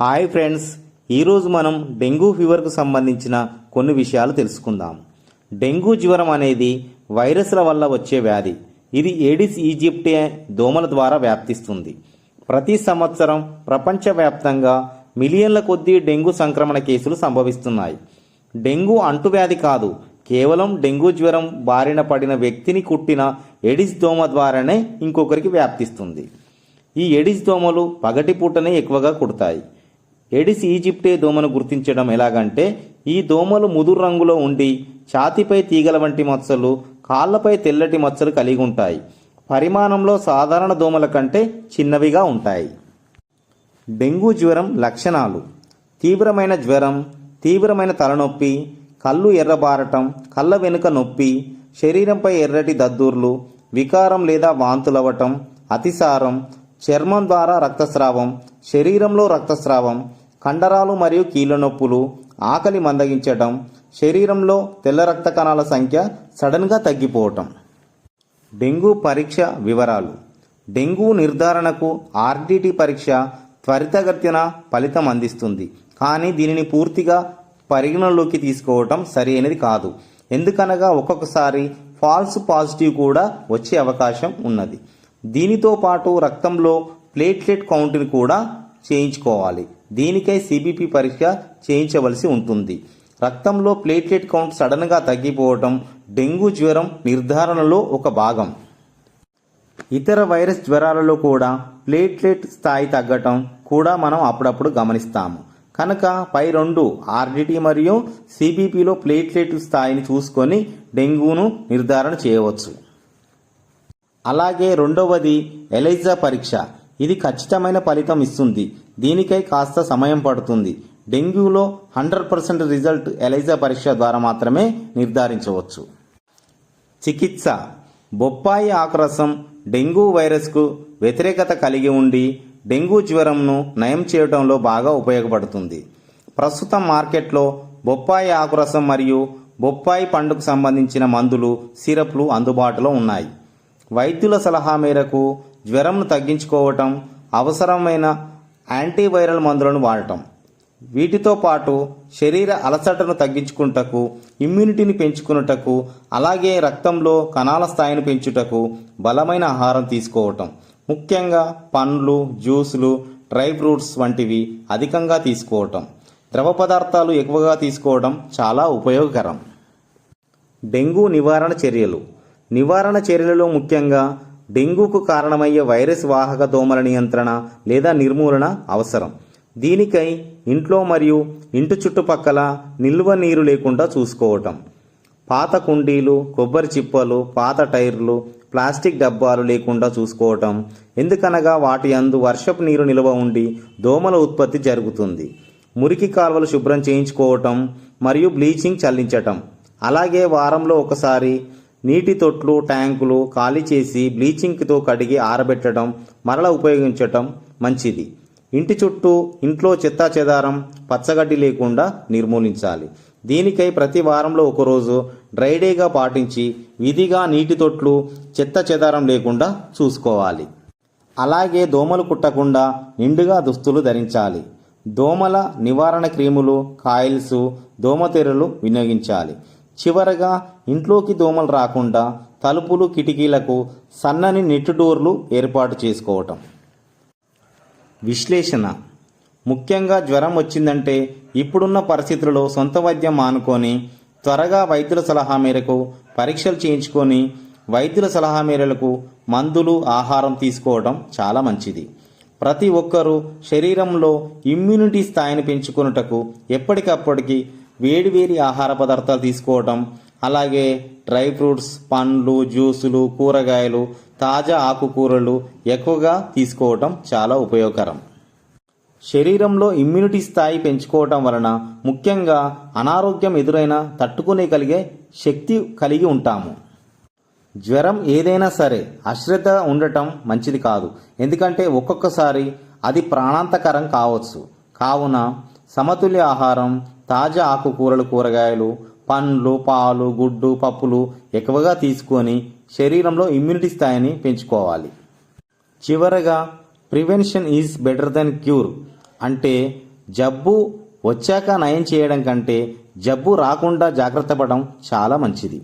Hi friends ఈరోజు మనం dengue ఫీవర్కు సంబంధించిన కొన్ని విషయాలు తెలుసుకుందాం. డెంగ్యూ జ్వరం అనేది వైరస్ల వల్ల వచ్చే వ్యాధి. ఇది ఏడిస్ ఈజిప్టే దోమల ద్వారా వ్యాప్తిస్తుంది. ప్రతి సంవత్సరం ప్రపంచవ్యాప్తంగా మిలియన్ల కొద్దీ డెంగ్యూ సంక్రమణ కేసులు సంభవిస్తున్నాయి. డెంగ్యూ అంటువ్యాధి కాదు కేవలం డెంగ్యూ జ్వరం బారిన పడిన వ్యక్తిని కుట్టిన ఎడిస్ దోమ ద్వారానే ఇంకొకరికి వ్యాప్తిస్తుంది. ఈ ఎడిస్ దోమలు పగటిపూటనే ఎక్కువగా కుడతాయి. ఎడిస్ ఈజిప్టే దోమను గుర్తించడం ఎలాగంటే ఈ దోమలు ముదురు రంగులో ఉండి ఛాతిపై తీగల వంటి మచ్చలు కాళ్ళపై తెల్లటి మచ్చలు కలిగి ఉంటాయి. పరిమాణంలో సాధారణ దోమల కంటే చిన్నవిగా ఉంటాయి. డెంగ్యూ జ్వరం లక్షణాలు. తీవ్రమైన జ్వరం తీవ్రమైన తలనొప్పి కళ్ళు ఎర్రబారటం కళ్ళ వెనుక నొప్పి శరీరంపై ఎర్రటి దద్దుర్లు వికారం లేదా వాంతులవ్వటం అతిసారం చర్మం ద్వారా రక్తస్రావం శరీరంలో రక్తస్రావం కండరాలు మరియు కీళ్ళ నొప్పులు ఆకలి మందగించటం శరీరంలో తెల్ల రక్త కణాల సంఖ్య సడన్గా తగ్గిపోవటం. డెంగ్యూ పరీక్ష వివరాలు. డెంగ్యూ నిర్ధారణకు ఆర్డిటి పరీక్ష త్వరితగతిన ఫలితం అందిస్తుంది. కానీ దీనిని పూర్తిగా పరిగణలోకి తీసుకోవటం సరైనది కాదు. ఎందుకనగా ఒక్కొక్కసారి ఫాల్స్ పాజిటివ్ కూడా వచ్చే అవకాశం ఉన్నది. దీనితో పాటు రక్తంలో ప్లేట్లెట్ కౌంట్ని కూడా చేయించుకోవాలి. దీనికై సిబిపి పరీక్ష చేయించవలసి ఉంటుంది. రక్తంలో ప్లేట్లెట్ కౌంట్ సడన్గా తగ్గిపోవటం డెంగ్యూ జ్వరం నిర్ధారణలో ఒక భాగం. ఇతర వైరస్ జ్వరాలలో కూడా ప్లేట్లెట్ స్థాయి తగ్గటం కూడా మనం అప్పుడప్పుడు గమనిస్తాము. కనుక పై రెండు ఆర్డిటి మరియు సిబిపిలో ప్లేట్లెట్ స్థాయిని చూసుకొని డెంగ్యూను నిర్ధారణ చేయవచ్చు. అలాగే రెండవది ఎలైజా పరీక్ష. ఇది ఖచ్చితమైన ఫలితం ఇస్తుంది. దీనికై కాస్త సమయం పడుతుంది. డెంగ్యూలో హండ్రెడ్ పర్సెంట్ రిజల్ట్ ఎలైజా పరీక్ష ద్వారా మాత్రమే నిర్ధారించవచ్చు. చికిత్స. బొప్పాయి ఆకురసం డెంగ్యూ వైరస్కు వ్యతిరేకత కలిగి ఉండి డెంగ్యూ జ్వరంను నయం చేయడంలో బాగా ఉపయోగపడుతుంది. ప్రస్తుతం మార్కెట్లో బొప్పాయి ఆకురసం మరియు బొప్పాయి పండుకు సంబంధించిన మందులు సిరప్లు అందుబాటులో ఉన్నాయి. వైద్యుల సలహా మేరకు జ్వరంను తగ్గించుకోవటం అవసరమైన యాంటీవైరల్ మందులను వాడటం. వీటితో పాటు శరీర అలసటను తగ్గించుకుంటకు ఇమ్యూనిటీని పెంచుకున్నటకు అలాగే రక్తంలో కణాల స్థాయిని పెంచుటకు బలమైన ఆహారం తీసుకోవటం. ముఖ్యంగా పండ్లు జ్యూసులు డ్రై ఫ్రూట్స్ వంటివి అధికంగా తీసుకోవటం. ద్రవ పదార్థాలు ఎక్కువగా తీసుకోవడం చాలా ఉపయోగకరం. డెంగ్యూ నివారణ చర్యలు. నివారణ చర్యలలో ముఖ్యంగా డెంగ్యూకు కారణమయ్యే వైరస్ వాహక దోమల నియంత్రణ లేదా నిర్మూలన అవసరం. దీనికై ఇంట్లో మరియు ఇంటి చుట్టుపక్కల నిల్వ నీరు లేకుండా చూసుకోవటం. పాత కుండీలు కొబ్బరి చిప్పలు పాత టైర్లు ప్లాస్టిక్ డబ్బాలు లేకుండా చూసుకోవటం. ఎందుకనగా వాటి అందు వర్షపు నీరు నిల్వ ఉండి దోమల ఉత్పత్తి జరుగుతుంది. మురికి కాలువలు శుభ్రం చేయించుకోవటం మరియు బ్లీచింగ్ చల్లించటం. అలాగే వారంలో ఒకసారి నీటి తొట్లు ట్యాంకులు ఖాళీ చేసి బ్లీచింగ్తో కడిగి ఆరబెట్టడం మరల ఉపయోగించటం మంచిది. ఇంటి చుట్టూ ఇంట్లో చెత్తా చెదారం పచ్చగడ్డి లేకుండా నిర్మూలించాలి. దీనికై ప్రతి వారంలో ఒకరోజు డ్రైడేగా పాటించి విధిగా నీటి తొట్లు చెత్త చెదారం లేకుండా చూసుకోవాలి. అలాగే దోమలు కుట్టకుండా నిండుగా దుస్తులు ధరించాలి. దోమల నివారణ క్రీములు కాయిల్స్ దోమతెరలు వినియోగించాలి. చివరగా ఇంట్లోకి దోమలు రాకుండా తలుపులు కిటికీలకు సన్నని నెట్ డోర్లు ఏర్పాటు చేసుకోవటం. విశ్లేషణ. ముఖ్యంగా జ్వరం వచ్చిందంటే ఇప్పుడున్న పరిస్థితులలో సొంత వైద్యం మానుకొని త్వరగా వైద్యుల సలహా మేరకు పరీక్షలు చేయించుకొని వైద్యుల సలహా మేరకు మందులు ఆహారం తీసుకోవడం చాలా మంచిది. ప్రతి ఒక్కరూ శరీరంలో ఇమ్యూనిటీ స్థాయిని పెంచుకొనుటకు ఎప్పటికప్పటికి వేడివేడి ఆహార పదార్థాలు తీసుకోవటం అలాగే డ్రై ఫ్రూట్స్ పండ్లు జ్యూసులు కూరగాయలు తాజా ఆకుకూరలు ఎక్కువగా తీసుకోవటం చాలా ఉపయోగకరం. శరీరంలో ఇమ్యూనిటీ స్థాయి పెంచుకోవటం వలన ముఖ్యంగా అనారోగ్యం ఎదురైన తట్టుకునే కలిగే శక్తి కలిగి ఉంటాము. జ్వరం ఏదైనా సరే అశ్రద్ధ ఉండటం మంచిది కాదు. ఎందుకంటే ఒక్కొక్కసారి అది ప్రాణాంతకరం కావచ్చు. కావున సమతుల్య ఆహారం తాజా ఆకుకూరలు కూరగాయలు పండ్లు పాలు గుడ్డు పప్పులు ఎక్కువగా తీసుకొని శరీరంలో ఇమ్యూనిటీ స్థాయిని పెంచుకోవాలి. చివరగా prevention is better than cure అంటే జబ్బు వచ్చాక నయం చేయడం కంటే జబ్బు రాకుండా జాగ్రత్త పడడం చాలా మంచిది.